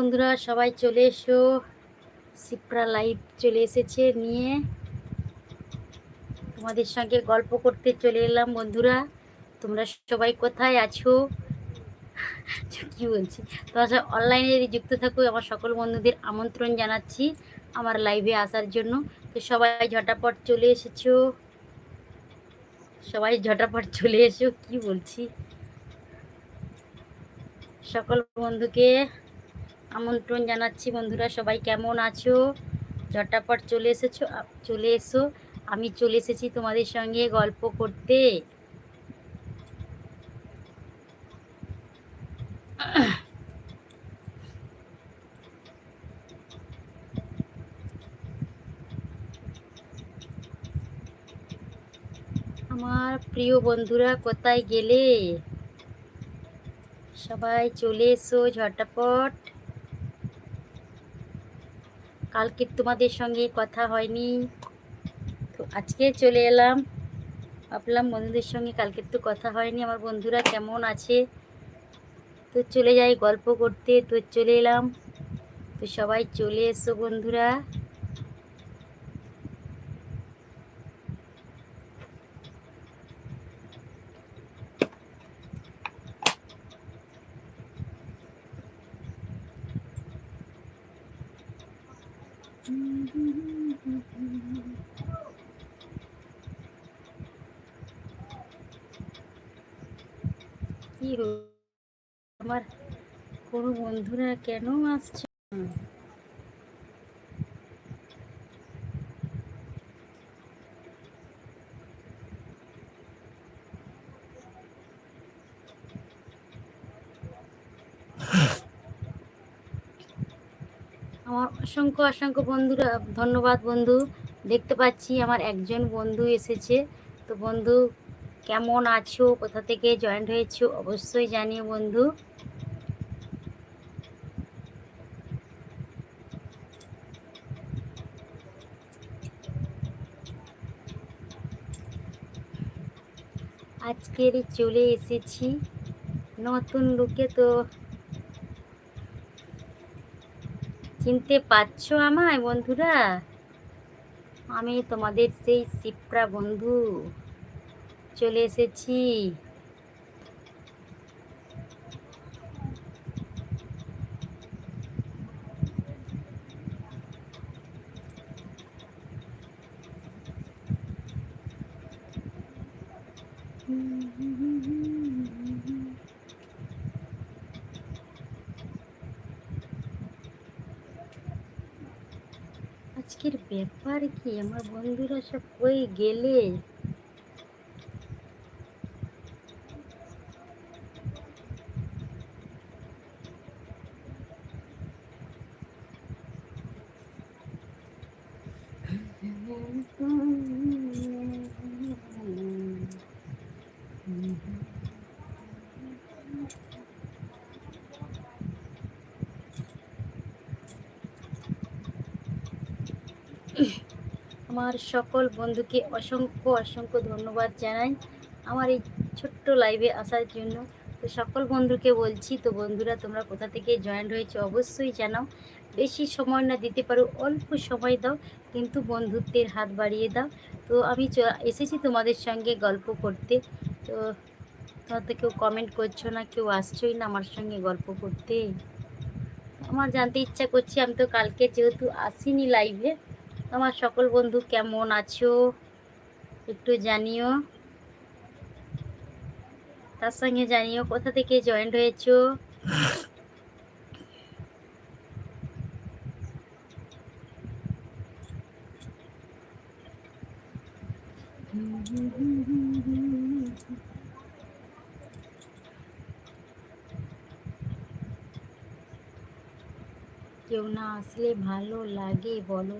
বন্ধুরা, সবাই চলে এসো। সিপ্রা লাইভ চলে এসেছে নিয়ে। তোমাদের সঙ্গে গল্প করতে চলে এলাম বন্ধুরা। তোমরা সবাই কোথায় আছো? কি বলছি? তোমরা সব অনলাইনে যুক্ত থাকো, আমার সকল বন্ধুদের আমন্ত্রণ জানাচ্ছি আমার লাইভে আসার জন্য। তো সবাই ঝটাপট চলে এসেছ। সবাই ঝটাপট চলে এসো, কি বলছি? সকল বন্ধুকে আমন্ত্রণ জানাচ্ছি বন্ধুরা, সবাই কেমন আছো? ঝটাপট চলে এসেছ চলে এসো। আমি চলে এসেছি তোমাদের সঙ্গে গল্প করতে। আমার প্রিয় বন্ধুরা, কোথায় গেলে? সবাই চলে এসো ঝটাপট। কালকে তোমাদের সঙ্গে কথা হয়নি। তো আজকে চলে এলাম। ভাবলাম বন্ধুদের সঙ্গে কালকের তো কথা হয়নি। আমার বন্ধুরা কেমন আছে? তো চলে যাই গল্প করতে। তো চলে এলাম। তো সবাই চলে এসো বন্ধুরা কি হলো? আমার কোনো বন্ধুরা কেন আসছে আমার অসংখ্য অসংখ্য বন্ধুরা, ধন্যবাদ বন্ধু। দেখতে পাচ্ছি আমার একজন বন্ধু এসেছে। তো বন্ধু, কেমন আছো? কোথা থেকে জয়েন্ট হয়েছো? অবশ্যই জানিও বন্ধু। আজকের চলে এসেছি। নতুন লুকে তো চিনতে পারছ আমায় বন্ধুরা? আমি তোমাদের সেই শিপ্রা বন্ধু। চলে এসেছি। ব্যাপার কি? আমার বন্ধুরা সব কই গেলে? আমার সকল বন্ধুকে অসংখ্য অসংখ্য ধন্যবাদ জানাই আমার এই ছোট্ট লাইভে আসার জন্য। তো সকল বন্ধুকে বলছি, তো বন্ধুরা, তোমরা কোথা থেকে জয়েন্ট হয়েছে অবশ্যই জানাও। বেশি সময় না দিতে পারো, অল্প সময় দাও, কিন্তু বন্ধুত্বের হাত বাড়িয়ে দাও। তো আমি এসেছি তোমাদের সঙ্গে গল্প করতে। তো তোমরা তো কেউ কমেন্ট করছ না, কেউ আসছোই না আমার সঙ্গে গল্প করতে। আমার জানতে ইচ্ছা করছি, আমি তো কালকে যেহেতু আসিনি লাইভে আমার সকল বন্ধু কেমন আছো? একটু জানিও। তার সঙ্গে জানিও কোথা থেকে জয়েন্ট হয়েছো? কেউ না আসলে ভালো লাগে, বলো।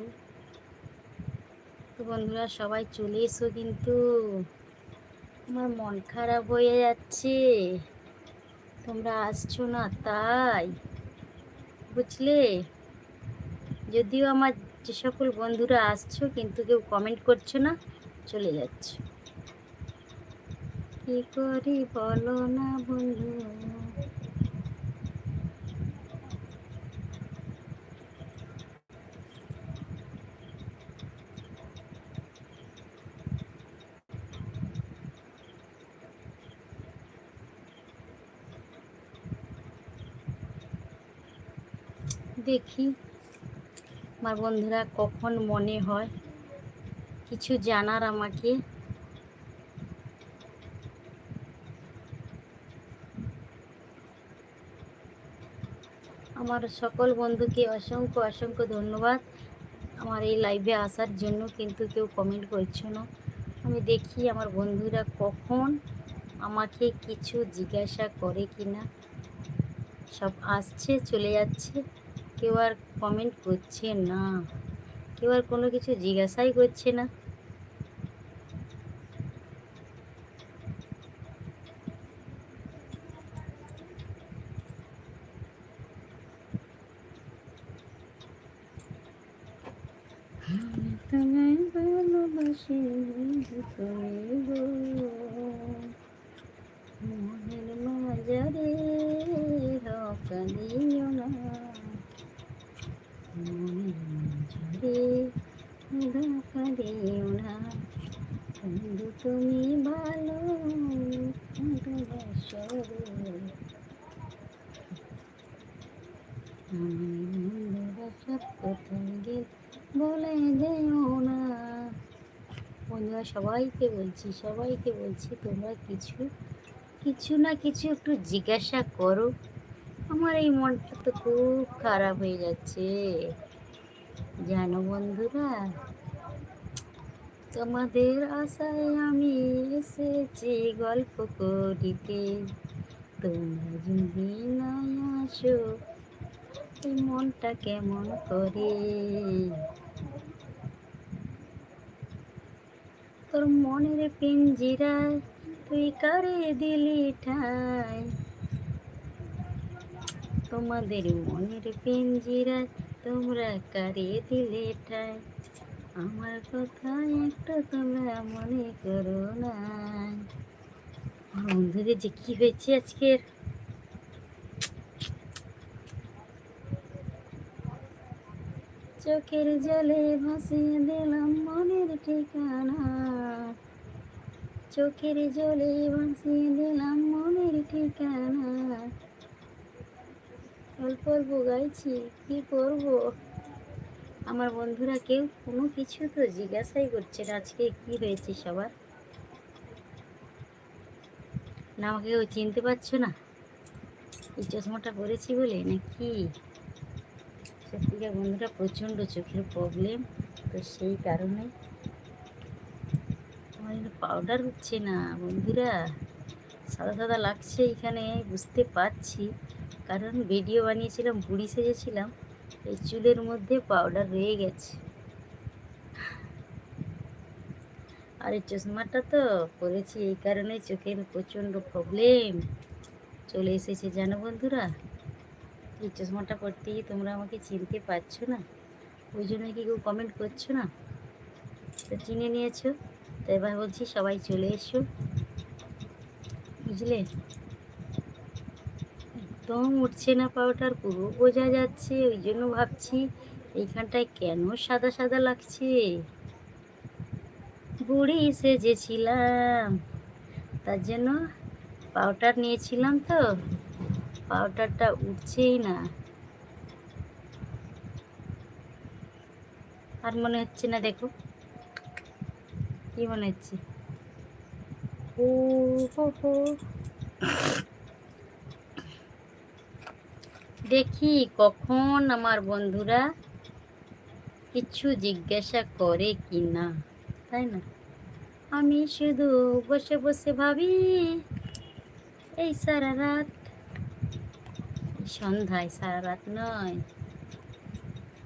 তো বন্ধুরা, সবাই চলে এসো কিন্তু। আমার মন খারাপ হয়ে যাচ্ছে। তোমরা আসছো না তাই, বুঝলে? যদিও আমার যে সকল বন্ধুরা আসছো, কিন্তু কেউ কমেন্ট করছ না, চলে যাচ্ছ। কি করি বলো না বন্ধু? দেখি। আমার বন্ধুরা, কখন মনে হয়? কিছু জানার আমাকে? আমার সকল বন্ধুকে অসংখ্য অসংখ্য ধন্যবাদ। আমার এই লাইভে আসার জন্য কিন্তু কেউ কমেন্ট করছ না। আমি দেখি আমার বন্ধুরা কখন আমাকে কিছু জিজ্ঞাসা করে কি না সব আসছে, চলে যাচ্ছে। কেউ আর কমেন্ট করছে না। কেউ আর কোনো কিছু জিজ্ঞাসাই করছে না। ভালোবাসি তুমি গো মনের মাজারে ধোকা দিও না মনের মাজারে ধোকা দিও না বন্ধু তুমি ভালো ভালোবাসো রে। আমি ভালোবাসার প্রথম গীত বলে যেও না বন্ধুরা সবাইকে বলছি সবাইকে বলছি তোমরা কিছু কিছু না কিছু একটু জিজ্ঞাসা করো। আমার এই মনটা তো খুব খারাপ হয়ে যাচ্ছে। জানো বন্ধুরা, তোমাদের আশায় আমি এসেছি গল্প করিতে। তোমরা যদি না আসো, এই মনটা কেমন করে? তোর মনের পিঞ্জিরায় তুই কারে দিলি ঠাই তোমাদের মনের পিঞ্জিরায় তোমরা কারে দিলে ঠাই আমার কথা একটু তোমরা মনে করো না। বন্ধুদের যে কি হয়েছে আজকের? চোখের জলে ভাসিয়ে দিলাম মনের ঠিকানা। চোখের জলে ভাসিয়ে দিলাম মনের ঠিকানা। অল্প অল্প গাইছি? কি করব আমার বন্ধুরা কেউ কোনো কিছু তো জিজ্ঞাসাই করছে না আজকে কি হয়েছে সবার। না আমাকে কেউ চিনতে পারছ না? এই চশমাটা পরেছি বলে নাকি? সত্যিকার বন্ধুরা প্রচণ্ড চোখের প্রবলেম তো সেই কারণে আমার পাউডার হচ্ছে না। বন্ধুরা, সাদা সাদা লাগছে এখানে, বুঝতে পারছি। কারণ ভিডিও বানিয়েছিলাম বুড়ি সেজেছিলাম, এই চুলের মধ্যে পাউডার রয়ে গেছে। আর এই চশমাটা তো পরেছি, এই কারণে চোখের প্রচণ্ড প্রবলেম চলে এসেছে, জানো বন্ধুরা? এই চশমাটা পড়তে গিয়ে তোমরা আমাকে চিনতে পারছ না। ওই জন্য কি কেউ কমেন্ট করছ না? তো চিনে নিয়েছো? তো এবার বলছি সবাই চলে এসো। বুঝলে? একদম উঠছে না পাউডার পুরো বোঝা যাচ্ছে, ওই জন্য ভাবছি এইখানটায় কেন সাদা সাদা লাগছে? বুড়ি সেজেছিলাম। তার জন্য পাউডার নিয়েছিলাম তো। পাউডারটা উঠছেই না। আর মনে হচ্ছে না, দেখো। কি মনে হচ্ছে? ও হো। দেখি কখন আমার বন্ধুরা কিছু জিজ্ঞাসা করে কি না, তাই না? আমি শুধু বসে বসে ভাবি, এই সারা রাত সন্ধ্যায় সারা রাত নয়।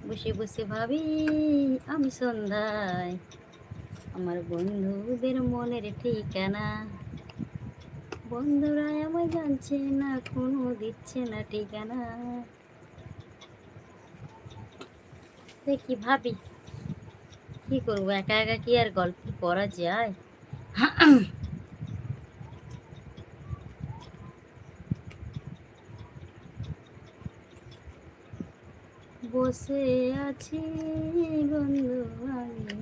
বসে বসে ভাবি, আমি সন্ধ্যায়। আমার বন্ধুদের মনের ঠিকানা। বন্ধুরা আমায় জানছে না, কোনো দিচ্ছে না ঠিকানা। দেখি, ভাবি, কি করব? একা একা কি আর গল্প করা যায়? বসে আছি বন্ধু আমি।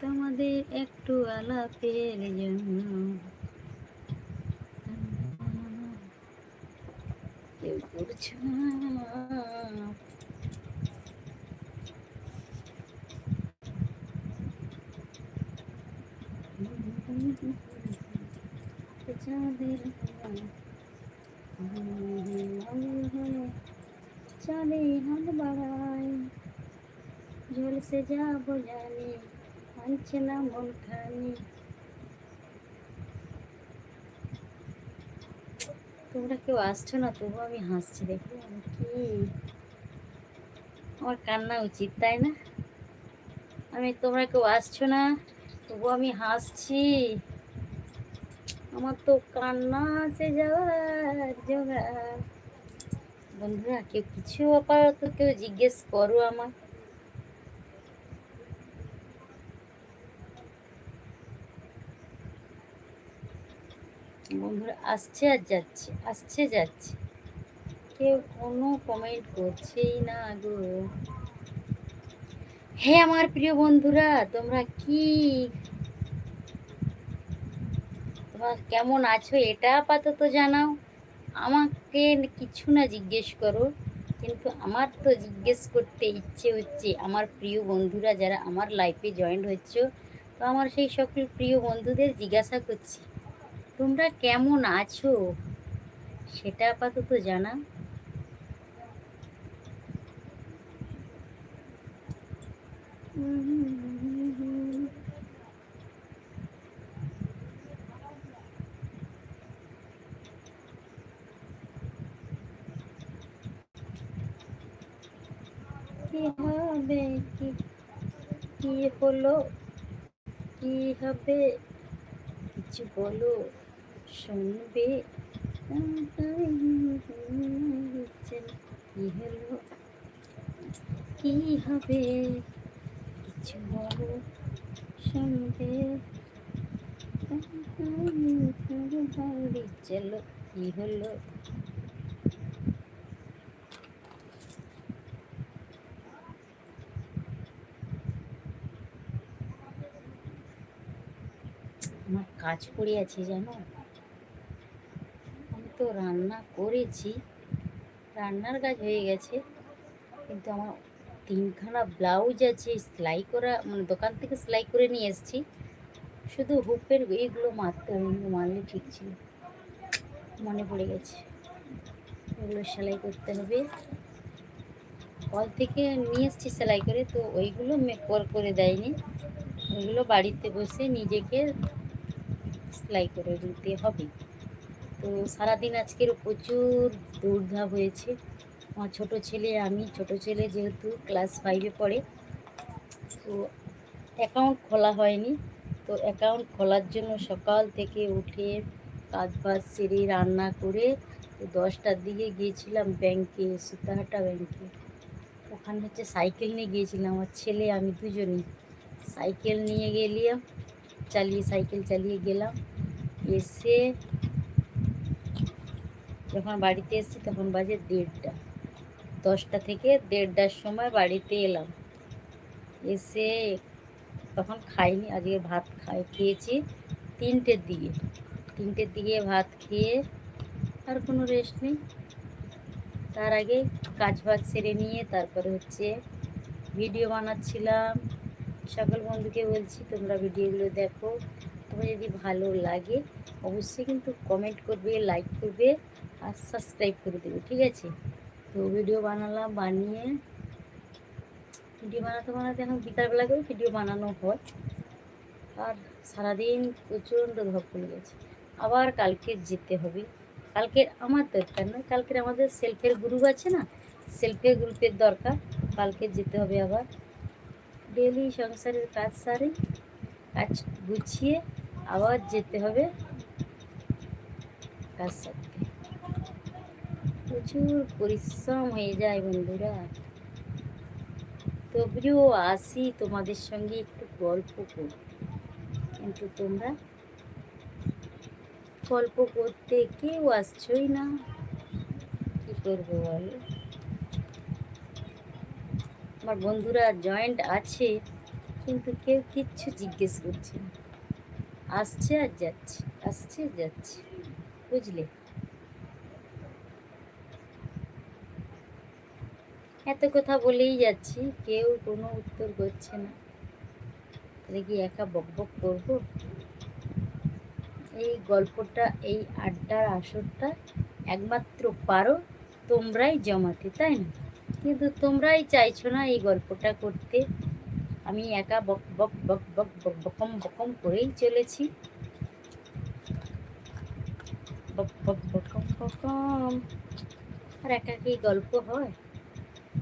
তোমাদের একটু আলাপের জন্য। কেউ করছ না। চলে হাত বাড়াই ঝলসে যাব জানি মানছে না মন খানি। তোমরা কেউ আসছো না? তবু আমি হাসছি, দেখো কি। আমার কান্না উচিত, তাই না? আমি, তোমরা কেউ আসছো না? তবু আমি হাসছি। আমার তো কান্না আসে যাওয়ার জোগাড়। বন্ধুরা, কেউ কিছু আপাতত কেউ জিজ্ঞেস করো আমার বন্ধুরা, আসছে আর যাচ্ছে, আসছে, যাচ্ছে। কেউ কোনো কমেন্ট করছেই না গো। হ্যাঁ আমার প্রিয় বন্ধুরা, তোমরা কি তোমরা কেমন আছো এটা আপাতত জানাও। আমাকে কিছু না জিজ্ঞেস করো, কিন্তু আমার তো জিজ্ঞেস করতে ইচ্ছে হচ্ছে, আমার প্রিয় বন্ধুরা যারা আমার লাইফে জয়েন্ট হচ্ছে তো আমার সেই সকল প্রিয় বন্ধুদের জিজ্ঞাসা করছি, তোমরা কেমন আছো? সেটা আপাতত জানা। হবে কি কি হলো কি হবে কিছু বলো? শুনবে? কি হলো? কি হবে কিছু বলো? শুনবে? চলো কি হলো আমার কাজ পড়ে আছে জানো? আমি তো রান্না করেছি, রান্নার কাজ হয়ে গেছে, কিন্তু আমার তিনখানা ব্লাউজ আছে, সেলাই করা মানে দোকান থেকে সেলাই করে নিয়ে এসেছি। শুধু হুপের এইগুলো মারতে হবে মারলে ঠিক ছিল। মনে পড়ে গেছে। এগুলো সেলাই করতে হবে। কল থেকে নিয়ে এসেছি সেলাই করে, তো ওইগুলো মেকর করে দেয়নি। ওইগুলো বাড়িতে বসে নিজেকে সেলাই করে দিতে হবে। তো সারাদিন আজকের প্রচুর দৌড়ধাপ হয়েছে। আমার ছোট ছেলে, আমি ছোট ছেলে যেহেতু ক্লাস ফাইভে পড়ে, তো অ্যাকাউন্ট খোলা হয়নি। তো অ্যাকাউন্ট খোলার জন্য সকাল থেকে উঠে কাজ বাজ সেরে রান্না করে দশটার দিকে গিয়েছিলাম ব্যাংকে সীতাহাটা ব্যাংকে ওখানে হচ্ছে সাইকেল নিয়ে গিয়েছিলাম। আমার ছেলে, আমি দুজনেই। সাইকেল নিয়ে গেলিয়াম চালিয়ে, সাইকেল চালিয়ে গেলাম। এসে যখন বাড়িতে এসেছি তখন বাজে দেড়টা। দশটা থেকে দেড়টার সময় বাড়িতে এলাম। এসে তখন খাইনি, আজকে ভাত খাই, খেয়েছি তিনটের দিকে। তিনটের দিকে ভাত খেয়ে আর কোনো রেস্ট নেই। তার আগে কাজ বাজ সেরে নিয়ে তারপরে হচ্ছে ভিডিও বানাচ্ছিলাম। সকল বন্ধুকে বলছি, তোমরা ভিডিওগুলো দেখো। তোমার যদি ভালো লাগে, অবশ্যই কিন্তু কমেন্ট করবে লাইক করবে আর সাবস্ক্রাইব করে দেবে, ঠিক আছে? তো ভিডিও বানালাম, বানিয়ে ভিডিও বানাতে বানাতে এখন বিকালবেলা করে ভিডিও বানানো হয়। আর সারাদিন প্রচণ্ড ধপ পড়ে গেছে। আবার কালকে যেতে হবে। কালকের আমার দরকার নয়, কালকের আমাদের সেলফের গ্রুপ আছে না? সেলফের গ্রুপের দরকার। কালকে যেতে হবে আবার। ডেলি সংসারের কাজ সারে, কাজ গুছিয়ে আবার যেতে হবে কাজ সারতে। প্রচুর পরিশ্রম হয়ে যায় বন্ধুরা। তবুও আসি তোমাদের সঙ্গে একটু গল্প করতে। কিন্তু তোমরা গল্প করতে কেউ আসছই না। কি করব বল? আমার বন্ধুরা জয়েন্ট আছে, কিন্তু কেউ কিচ্ছু জিজ্ঞেস করছে না। আসছে আর যাচ্ছে, আসছে, যাচ্ছে, বুঝলে? এত কথা বলেই যাচ্ছি, কেউ কোনো উত্তর করছে না। তাহলে কি একা বক বক করব? এই গল্পটা, এই আড্ডার আসরটা একমাত্র পারো তোমরাই জমাতে, তাই না? কিন্তু তোমরাই চাইছো না এই গল্পটা করতে। আমি একা বক বক বক বক বক, বকম বকম করেই চলেছি। বক বক, বকম বকম। আর একা কি গল্প হয়?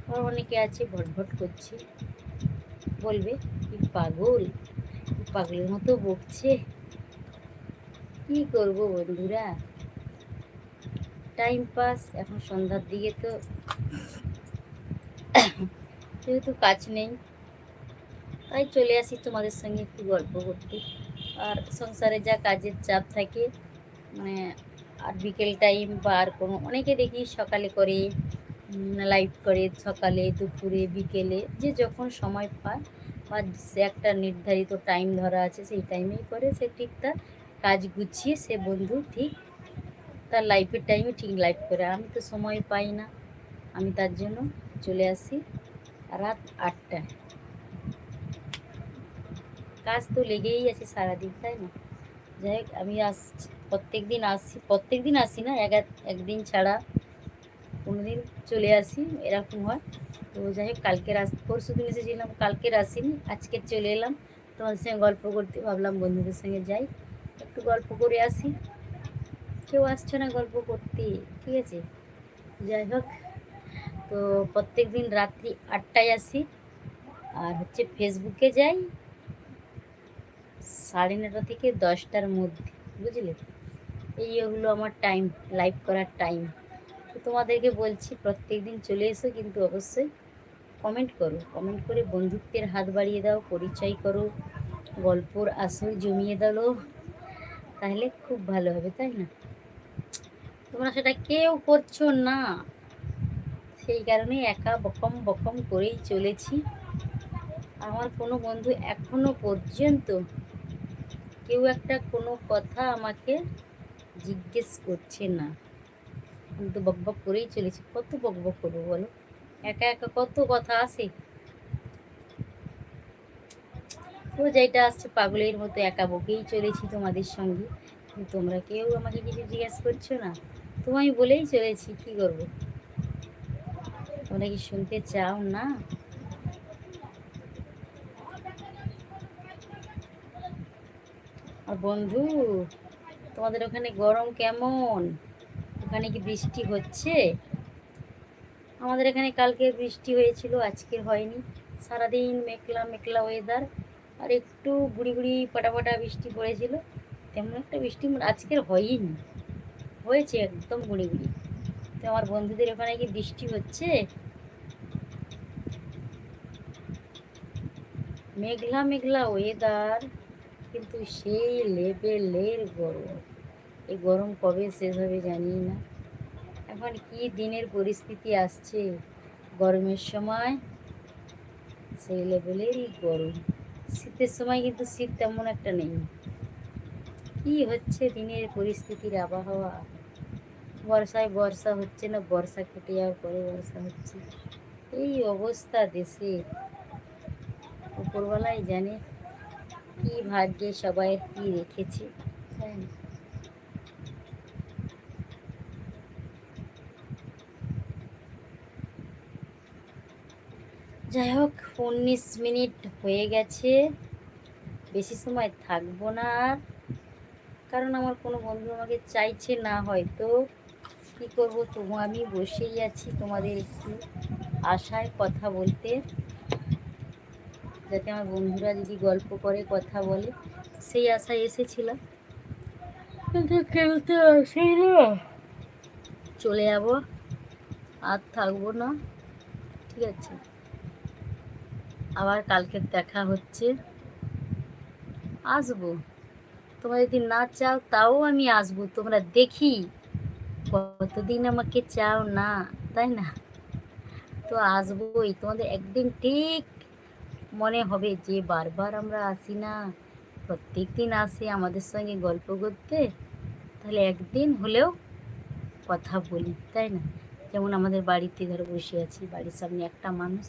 আর অনেকে আছে ভটভট করছে। বলবে, কি পাগল পাগলের মতো বকছে। কি করব বন্ধুরা? টাইম পাস, এখন সন্ধ্যার দিকে তো যেহেতু কাজ নেই, তাই চলে আসি তোমাদের সঙ্গে একটু গল্প করতে। আর সংসারে যা কাজের চাপ থাকে মানে আর বিকেল টাইম বা আর কোনো, অনেকে দেখি সকালে করে লাইভ করে সকালে, দুপুরে, বিকেলে, যে যখন সময় পায় বা সে একটা নির্ধারিত টাইম ধরা আছে সেই টাইমেই করে, সে ঠিক তার কাজ গুছিয়ে সে বন্ধু ঠিক তার লাইফের টাইমে ঠিক লাইফ করে। আমি তো সময় পাই না, আমি তার জন্য চলে আসি। রাত আটটায় কাজ তো লেগেই আছে সারাদিন, তাই না? যাই হোক, আমি আস প্রত্যেক দিন আসি প্রত্যেক দিন আসি না, এক একদিন ছাড়া কোনো দিন চলে আসি, এরকম হয়। তো যাই হোক কালকের আস পরশু দিন এসেছিলাম কালকের আসিনি, আজকে চলে এলাম। তোমাদের সঙ্গে গল্প করতে ভাবলাম, বন্ধুদের সঙ্গে যাই, একটু গল্প করে আসি। কেউ আসছে না গল্প করতে, ঠিক আছে? যাই হোক। তো প্রত্যেক দিন রাত্রি আটটায় আসি। আর হচ্ছে ফেসবুকে যাই সাড়ে নটা থেকে দশটার মধ্যে, বুঝলে? এই হলো আমার টাইম লাইভ করার টাইম তো তোমাদেরকে বলছি, প্রত্যেক দিন চলে এসো কিন্তু অবশ্যই কমেন্ট করো। কমেন্ট করে বন্ধুত্বের হাত বাড়িয়ে দাও, পরিচয় করো, গল্পর আসর জমিয়ে দাও। তাহলে খুব ভালো হবে, তাই না? তোমরা সেটা কেউ করছ না। সেই কারণে একা বকম বকম করেই চলেছি। আমার কোনো বন্ধু এখনও পর্যন্ত কেউ একটা কোনো কথা আমাকে জিজ্ঞেস করছে না। কিন্তু বক বক করেই চলেছি। কত বক বক করব বলো? একা একা কত কথা আসে তো যেটা আসছে, পাগলের মতো একা বকেই চলেছি তোমাদের সঙ্গে। তোমরা কেউ আমাকে কিছু জিজ্ঞেস করছ না? তোমায় বলেই চলেছি, কি করব? তোমরা কি শুনতে চাও না? আর বন্ধু, তোমাদের ওখানে গরম কেমন? ওখানে কি বৃষ্টি হচ্ছে? আমাদের এখানে কালকে বৃষ্টি হয়েছিল, আজকে হয়নি। সারাদিন মেঘলা মেঘলা ওয়েদার আর একটু গুড়ি গুড়ি পাটা বৃষ্টি পড়েছিল। তেমন একটা বৃষ্টি আজকের হয়নি। হয়েছে একদম গুড়ি গুড়ি। তো আমার বন্ধুদের ওখানে কি বৃষ্টি হচ্ছে? মেঘলা মেঘলা ওয়েদার কিন্তু সেই লেভেলের গরম। এই গরম কবে শেষ হবে জানি না। এখন কি দিনের পরিস্থিতি আসছে? গরমের সময় সেই লেভেলেরই গরম। শীতের সময় কিন্তু শীত তেমন একটা নেই। কি হচ্ছে দিনের পরিস্থিতির আবহাওয়া? বর্ষায় বর্ষা হচ্ছে না, বর্ষা কেটে যাওয়ার পরে বর্ষা হচ্ছে। এই অবস্থা দেশে উপরবেলায় জানে কি ভাগ্যে সবাই কি রেখেছে। যাই হোক, উনিশ মিনিট হয়ে গেছে। বেশি সময় থাকব না আর। কারণ আমার কোনো বন্ধু আমাকে চাইছে না হয়তো। কী করব? তবু আমি বসেই আছি তোমাদের একটু আশায় কথা বলতে। যাতে আমার বন্ধুরা যদি গল্প করে কথা বলে সেই আশায় এসেছিলাম। কিন্তু কেউ তো আসেই না। চলে যাব আর থাকব না ঠিক আছে। আবার কালকে দেখা হচ্ছে। আসব। তোমরা যদি না চাও তাও আমি আসব। তোমরা দেখি কতদিন আমাকে চাও না তাই না? তো আসবোই। তোমাদের একদিন ঠিক মনে হবে যে বারবার আমরা আসি না। প্রত্যেক দিন আসে আমাদের সঙ্গে গল্প করতে। তাহলে একদিন হলেও কথা বলি, তাই না? যেমন আমাদের বাড়িতে ধরো বসে আছি, বাড়ির সামনে একটা মানুষ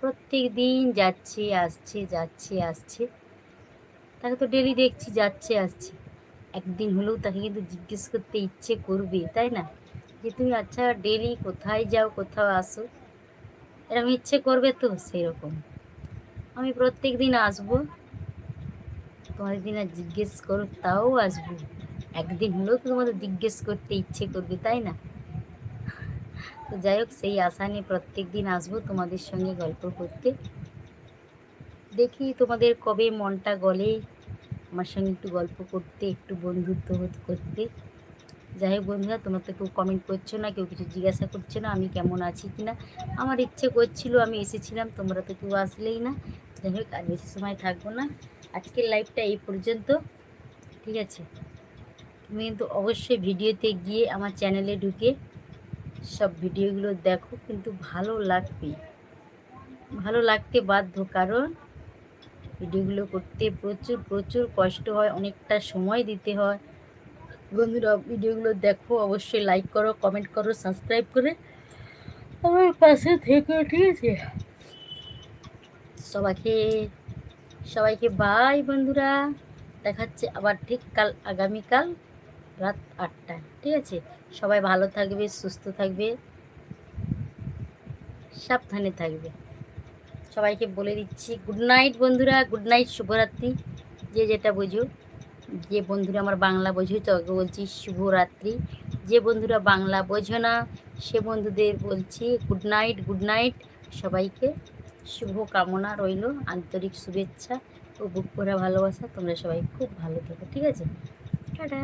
প্রত্যেক দিন যাচ্ছে, আসছে যাচ্ছে, আসছে। তাকে তো ডেলি দেখছি, যাচ্ছে, আসছে। একদিন হলেও তাকে কিন্তু জিজ্ঞেস করতে ইচ্ছে করবে, তাই না? যে তুমি আচ্ছা ডেলি কোথায় যাও, কোথাও আসো? এরকম ইচ্ছে করবে তো, সেরকম। আমি প্রত্যেক দিন আসব। তোমাদের দিন আর জিজ্ঞেস করো, তাও আসব। একদিন হলেও তো তোমাদের জিজ্ঞেস করতে ইচ্ছে করবে, তাই না? তো যাই হোক, সেই আশা নিয়ে প্রত্যেক দিন আসব তোমাদের সঙ্গে গল্প করতে। দেখি তোমাদের কবে মনটা গলে, আমার সঙ্গে একটু গল্প করতে, একটু বন্ধুত্ব করতে। যাই হোক বন্ধুরা, তোমরা তো কেউ কমেন্ট করছ না, কেউ কিছু জিজ্ঞাসা করছ না, আমি কেমন আছি কি না আমার ইচ্ছে করছিল আমি এসেছিলাম, তোমরা তো কেউ আসলেই না। যাই হোক আর বেশি সময় থাকব না। আজকের লাইভটা এই পর্যন্ত, ঠিক আছে? তুমি কিন্তু অবশ্যই ভিডিওতে গিয়ে আমার চ্যানেলে ঢুকে সব ভিডিওগুলো দেখো, কিন্তু ভালো লাগবে। ভালো লাগতে বাধ্য, কারণ ভিডিওগুলো করতে প্রচুর প্রচুর কষ্ট হয়, অনেকটা সময় দিতে হয়। বন্ধুরা, ভিডিওগুলো দেখো, অবশ্যই লাইক করো কমেন্ট করো সাবস্ক্রাইব করে আমার পাশে থেকো, ঠিক আছে? সবাইকে সবাইকে বাই বন্ধুরা। দেখাচ্ছে আবার ঠিক কাল, আগামীকাল রাত আটটায়, ঠিক আছে? সবাই ভালো থাকবে, সুস্থ থাকবে, সাবধানে থাকবে। সবাইকে বলে দিচ্ছি গুড নাইট বন্ধুরা গুড নাইট শুভরাত্রি। যে যেটা বোঝো, যে বন্ধুরা আমার বাংলা বোঝো তাকে বলছি শুভরাত্রি। যে বন্ধুরা বাংলা বোঝো না, সে বন্ধুদের বলছি গুড নাইট গুড নাইট সবাইকে শুভ কামনা রইল, আন্তরিক শুভেচ্ছা ও বুক ভরা ভালোবাসা। তোমরা সবাই খুব ভালো থেকো, ঠিক আছে? টাটা।